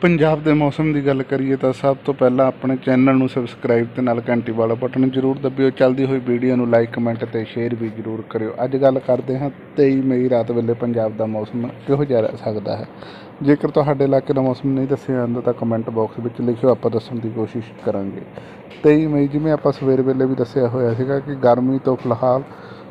ਪੰਜਾਬ ਦੇ ਮੌਸਮ ਦੀ ਗੱਲ ਕਰੀਏ ਤਾਂ ਸਭ ਤੋਂ ਪਹਿਲਾਂ ਆਪਣੇ ਚੈਨਲ ਨੂੰ ਸਬਸਕ੍ਰਾਈਬ ਤੇ ਨਾਲ ਘੰਟੀ ਵਾਲਾ ਬਟਨ ਜ਼ਰੂਰ ਦਬਿਓ। ਚੱਲਦੀ ਹੋਈ ਵੀਡੀਓ ਨੂੰ ਲਾਈਕ, ਕਮੈਂਟ ਤੇ ਸ਼ੇਅਰ ਵੀ ਜ਼ਰੂਰ ਕਰਿਓ। ਅੱਜ ਗੱਲ ਕਰਦੇ ਹਾਂ 23 ਮਈ ਰਾਤ ਵੇਲੇ ਪੰਜਾਬ ਦਾ ਮੌਸਮ ਕਿਹੋ ਜਿਹਾ ਰਹਿ ਸਕਦਾ ਹੈ? ਜੇਕਰ ਤੁਹਾਡੇ ਇਲਾਕੇ ਦਾ ਮੌਸਮ ਨਹੀਂ ਦੱਸਿਆ ਜਾਂਦਾ ਤਾਂ ਕਮੈਂਟ ਬਾਕਸ ਵਿੱਚ ਲਿਖਿਓ। ਆਪਾਂ ਦੱਸਣ ਦੀ ਕੋਸ਼ਿਸ਼ ਕਰਾਂਗੇ। 23 ਮਈ ਜਿਵੇਂ ਆਪਾਂ ਸਵੇਰ ਵੇਲੇ ਵੀ ਦੱਸਿਆ ਹੋਇਆ ਸੀਗਾ ਕਿ ਗਰਮੀ ਤੋਂ ਫਿਲਹਾਲ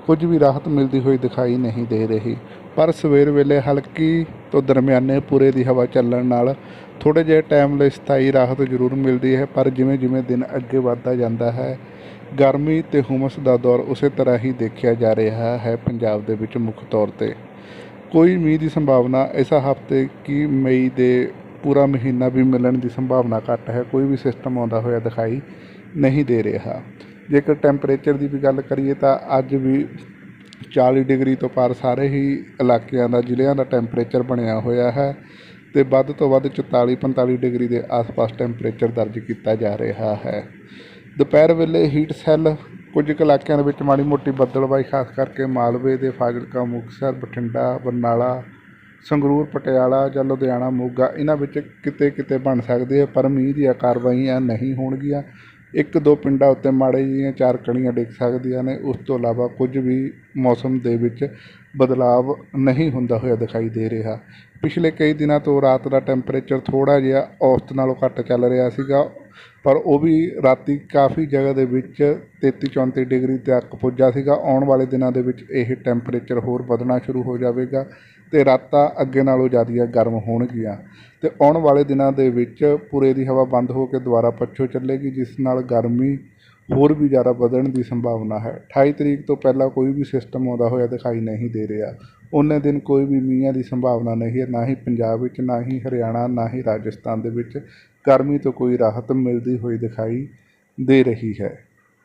ਕੁਝ ਵੀ ਰਾਹਤ ਮਿਲਦੀ ਹੋਈ ਦਿਖਾਈ ਨਹੀਂ ਦੇ ਰਹੀ। ਪਰ ਸਵੇਰ ਵੇਲੇ ਹਲਕੀ ਤੋਂ ਦਰਮਿਆਨੇ ਪੂਰੇ ਦੀ ਹਵਾ ਚੱਲਣ ਨਾਲ ਥੋੜੇ ਜਿਹੇ ਟਾਈਮ ਲਈ ਸਥਾਈ ਰਾਹਤ ਜ਼ਰੂਰ ਮਿਲਦੀ ਹੈ, ਪਰ ਜਿਵੇਂ ਜਿਵੇਂ ਦਿਨ ਅੱਗੇ ਵੱਧਦਾ ਜਾਂਦਾ ਹੈ, ਗਰਮੀ ਤੇ ਹੁਮਸ ਦਾ ਦੌਰ ਉਸੇ ਤਰ੍ਹਾਂ ਹੀ ਦੇਖਿਆ ਜਾ ਰਿਹਾ ਹੈ ਪੰਜਾਬ ਦੇ ਵਿੱਚ ਮੁੱਖ ਤੌਰ ਤੇ। ਕੋਈ ਮੀਂਹ ਦੀ ਸੰਭਾਵਨਾ ਇਸ ਹਫ਼ਤੇ ਕੀ ਮਈ ਦੇ ਪੂਰਾ ਮਹੀਨਾ ਵੀ ਮਿਲਣ ਦੀ ਸੰਭਾਵਨਾ ਘੱਟ ਹੈ, ਕੋਈ ਵੀ ਸਿਸਟਮ ਆਉਂਦਾ ਹੋਇਆ ਦਿਖਾਈ ਨਹੀਂ ਦੇ ਰਿਹਾ। ਜੇਕਰ ਟੈਂਪਰੇਚਰ ਦੀ ਵੀ ਗੱਲ ਕਰੀਏ ਤਾਂ ਅੱਜ ਵੀ 40 ਡਿਗਰੀ ਤੋਂ ਪਾਰ ਸਾਰੇ ਹੀ ਇਲਾਕਿਆਂ ਦਾ, ਜ਼ਿਲ੍ਹਿਆਂ ਦਾ ਟੈਂਪਰੇਚਰ ਬਣਿਆ ਹੋਇਆ ਹੈ ਤੇ ਵੱਧ ਤੋਂ ਵੱਧ 44 45 ਡਿਗਰੀ ਦੇ ਆਸ-ਪਾਸ ਟੈਂਪਰੇਚਰ ਦਰਜ ਕੀਤਾ ਜਾ ਰਿਹਾ ਹੈ। ਦੁਪਹਿਰ ਵੇਲੇ ਹੀਟ ਸੈੱਲ ਕੁਝ ਕੁ ਇਲਾਕਿਆਂ ਦੇ ਵਿੱਚ ਮਾੜੀ ਮੋਟੀ ਬੱਦਲਬਾਈ ਖਾਸ ਕਰਕੇ ਮਾਲਵੇ ਦੇ ਫਾਜ਼ਿਲਕਾ, ਮੁਕਤਸਰ, ਬਠਿੰਡਾ, ਬਰਨਾਲਾ, ਸੰਗਰੂਰ, ਪਟਿਆਲਾ ਜਾਂ ਲੁਧਿਆਣਾ, ਮੋਗਾ, ਇਹਨਾਂ ਵਿੱਚ ਕਿਤੇ ਕਿਤੇ ਬਣ ਸਕਦੇ ਆ, ਪਰ ਮੀਂਹ ਦੀਆਂ ਕਾਰਵਾਈਆਂ ਨਹੀਂ ਹੋਣਗੀਆਂ। ਇੱਕ ਦੋ ਪਿੰਡਾਂ ਉੱਤੇ ਮਾੜੇ ਜਿਹੀਆਂ ਚਾਰ ਕਣੀਆਂ ਡਿੱਗ ਸਕਦੀਆਂ ਨੇ, ਉਸ ਤੋਂ ਇਲਾਵਾ ਕੁਝ ਵੀ ਮੌਸਮ ਦੇ ਵਿੱਚ ਬਦਲਾਵ ਨਹੀਂ ਹੁੰਦਾ ਹੋਇਆ ਦਿਖਾਈ ਦੇ ਰਿਹਾ। ਪਿਛਲੇ ਕਈ ਦਿਨਾਂ ਤੋਂ ਰਾਤ ਦਾ ਟੈਂਪਰੇਚਰ ਥੋੜਾ ਜਿਹਾ ਔਸਤ ਨਾਲੋਂ ਘੱਟ ਚੱਲ ਰਿਹਾ ਸੀਗਾ। ਪਰ ਉਹ ਵੀ ਰਾਤੀ ਕਾਫੀ ਜਗ੍ਹਾ ਦੇ ਵਿੱਚ 33 34 ਡਿਗਰੀ ਤੱਕ ਪੁੱਜਾ ਸੀਗਾ। ਆਉਣ ਵਾਲੇ ਦਿਨਾਂ ਦੇ ਵਿੱਚ ਇਹ ਟੈਂਪਰੇਚਰ ਹੋਰ ਵਧਣਾ ਸ਼ੁਰੂ ਹੋ ਜਾਵੇਗਾ ਤੇ ਰਾਤਾਂ ਅੱਗੇ ਨਾਲੋਂ ਜ਼ਿਆਦਾ ਗਰਮ ਹੋਣਗੀਆਂ। ਤੇ ਆਉਣ ਵਾਲੇ ਦਿਨਾਂ ਦੇ ਵਿੱਚ ਪੂਰੇ ਦੀ ਹਵਾ ਬੰਦ ਹੋ ਕੇ ਦੁਬਾਰਾ ਪੱਛੋ ਚੱਲੇਗੀ, ਜਿਸ ਨਾਲ ਗਰਮੀ ਹੋਰ ਵੀ ਜ਼ਿਆਦਾ ਵਧਣ ਦੀ ਸੰਭਾਵਨਾ ਹੈ। 28 ਤਰੀਕ ਤੋਂ ਪਹਿਲਾਂ ਕੋਈ ਵੀ ਸਿਸਟਮ ਆਉਂਦਾ ਹੋਇਆ ਦਿਖਾਈ ਨਹੀਂ ਦੇ ਰਿਹਾ। ਉਹਨੇ ਦਿਨ ਕੋਈ ਵੀ ਮੀਂਹਾਂ ਦੀ ਸੰਭਾਵਨਾ ਨਹੀਂ ਹੈ, ਨਾ ਹੀ ਪੰਜਾਬ ਵਿੱਚ, ਨਾ ਹੀ ਹਰਿਆਣਾ, ਨਾ ਹੀ ਰਾਜਸਥਾਨ ਦੇ ਵਿੱਚ ਗਰਮੀ ਤੋਂ ਕੋਈ ਰਾਹਤ ਮਿਲਦੀ ਹੋਈ ਦਿਖਾਈ ਦੇ ਰਹੀ ਹੈ।